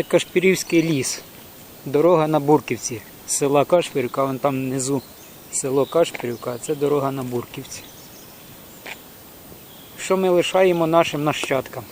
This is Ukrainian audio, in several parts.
Це Кашпірівський ліс. Дорога на Бурківці. Села Кашпірівка, вон там внизу село Кашпірівка, а це дорога на Бурківці. Що ми лишаємо нашим нащадкам?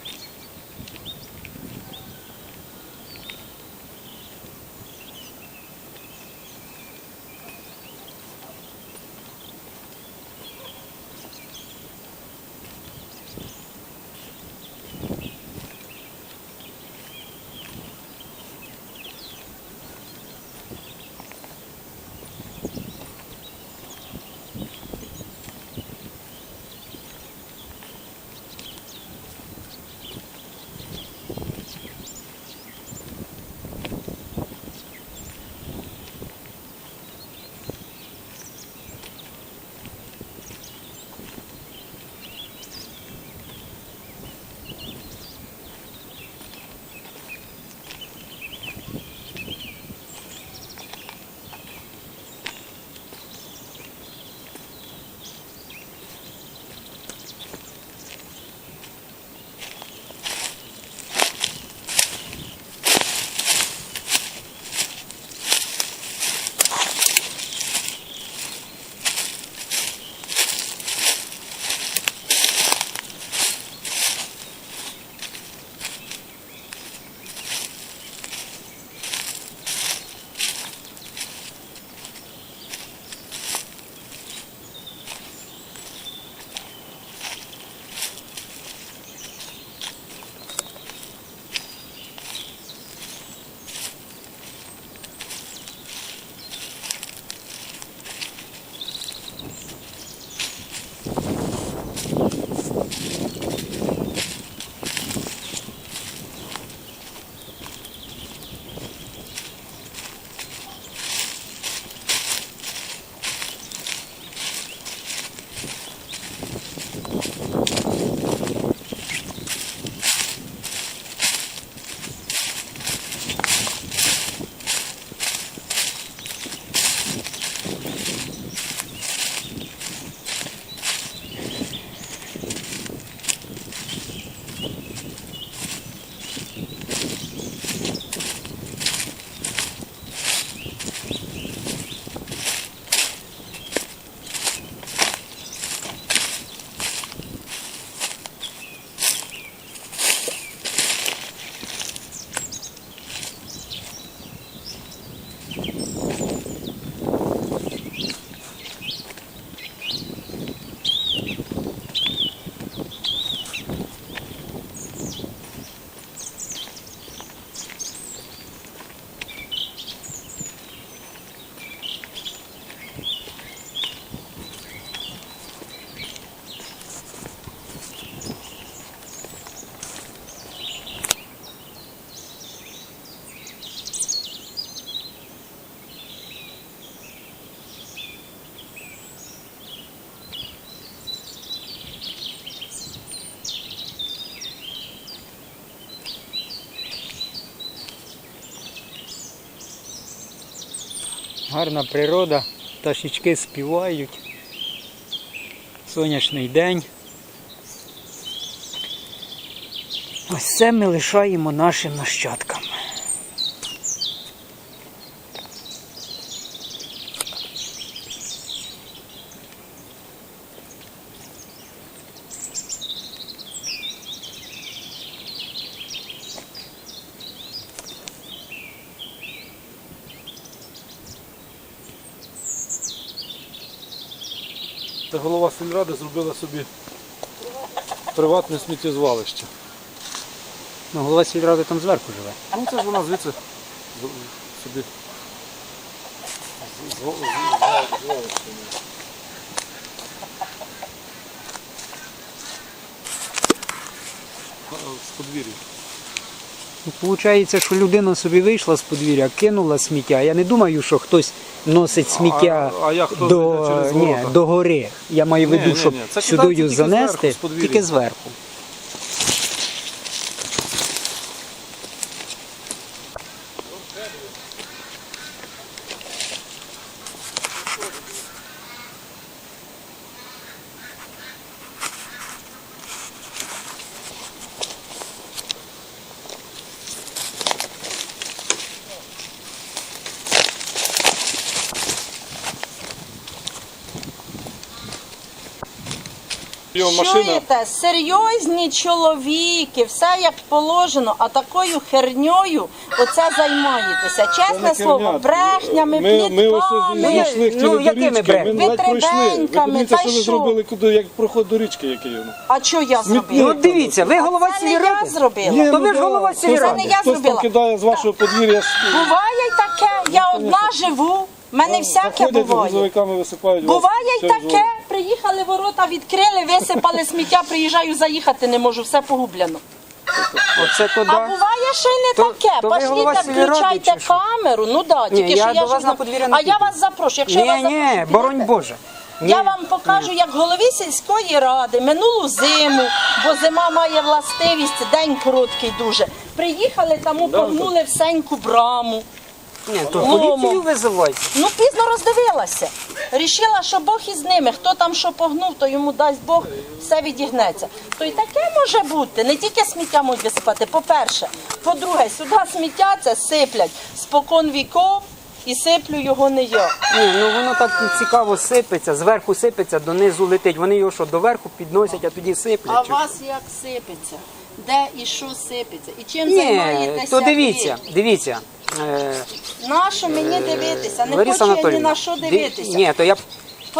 Гарна природа, пташечки співають. Сонячний день. Ось це ми лишаємо нашим нащадкам. Це голова сільради зробила собі приватне сміттєзвалище. Ну, голова сільради там зверху живе. Ну це ж вона звідси з- собі. з- з- з- звалище. З подвір'я. Получається, що людина собі вийшла з подвір'я, кинула сміття. Я не думаю, що хтось носить сміття А- а як хто до, зайде через ні, ворота? до гори. Я маю в Ні, виду, ні, щоб ні. Це кидається тільки занести зверху, з подвір'я. тільки зверху. Його машина. Чуєте, серйозні чоловіки, все як положено, а такою херньою оце займаєтеся. Чесне слово, брехнями, Ми, ми ось плітками. зійшли, ну, до якими річки, ми брехнями? ледь пройшли. Ви Витребеньками, подивіться, та що ви що? зробили, куди, як проход до річки, який воно. А що я Ну зробила? от дивіться, ви голова Це не я сільради. зробила. То ви ну ж голова. Це не я Хтось там зробила. кидає з вашого подвір'я. Буває й таке, я одна живу, в мене всяке Заходять, буває. грузовиками висипають. вас. Буває й таке. Приїхали ворота, відкрили, висипали сміття, приїжджаю, заїхати не можу, все погублено. Оце то А да. буває ще й не То- таке. то ви голова Пошліте, сільради включайте чи що? камеру. Ну да, тільки Ні, що я я до вас ж на подвір'я не А я піду. вас запрошую. Якщо я Ні, вас ні, запрошую, боронь підете. Боже. Ні. Я вам покажу, як голові сільської ради минулу зиму, бо зима має властивість, день короткий дуже. Приїхали тому, погнули всеньку браму. Ні, то Ломом. поліцію визивайте. Ну, пізно роздивилася. Рішила, що Бог із ними. Хто там що погнув, то йому дасть Бог, все відігнеться. То й таке може бути. Не тільки сміття можуть висипати. По-перше, по-друге, сюди сміття це сиплять спокон віков і сиплю його не я. Ні, ну воно так цікаво сипеться, зверху сипеться, донизу летить. Вони його що, доверху підносять, а тоді А сиплять. у вас як сипеться? Де і що сипеться? І чим Ні, займаєтеся? то ви? дивіться, дивіться. Е, Нащо мені дивитися? Не Лариса хочу я ні Анатоліївна, на що ди- дивитися. Ні, то я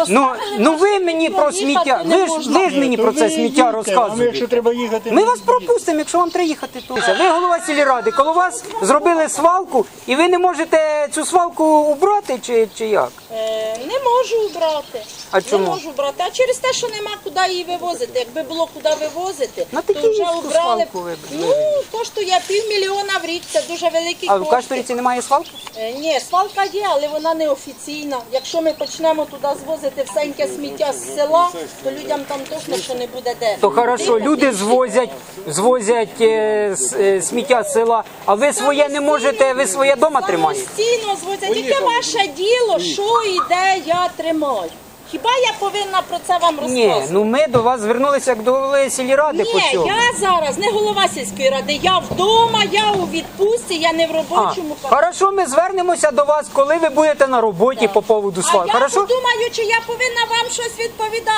Ну, ну ви мені про сміття. Ви ж, ви ж мені про це сміття розказуєте. треба їхати, Ми вас пропустимо, якщо вам треба їхати тут. Ви голова сільради, коло вас зробили свалку, і ви не можете цю свалку убрати чи, чи як? Е, не можу убрати. А чому? Не можу брати. А через те, що нема куди її вивозити. Якби було куди вивозити, На то вже Тетіївську убрали. свалку ви б Ну, коштує півмільйона в рік, це дуже великий А в кошти. Кашторіці немає свалки? Е, Ні, свалка є, але вона не офіційна. Якщо ми почнемо туди звозити всеньке сміття з села, то людям там точно що не буде де. То хорошо, люди звозять, звозять е, с- е, сміття з села, а ви своє не можете, ви своє дома тримаєте. Постійно звозять. Яке ваше діло, що і де я тримаю? Хіба я повинна про це вам Ні, розказувати? ну ми до вас звернулися як до голови сільради по Ні, цьому. я зараз не голова сільської ради, я вдома, я у відпустці, я не в А, робочому хорошо, ми звернемося до вас, коли ви будете на роботі по поводу А свалки. я Хорошо? подумаю, чи я повинна вам щось відповідати.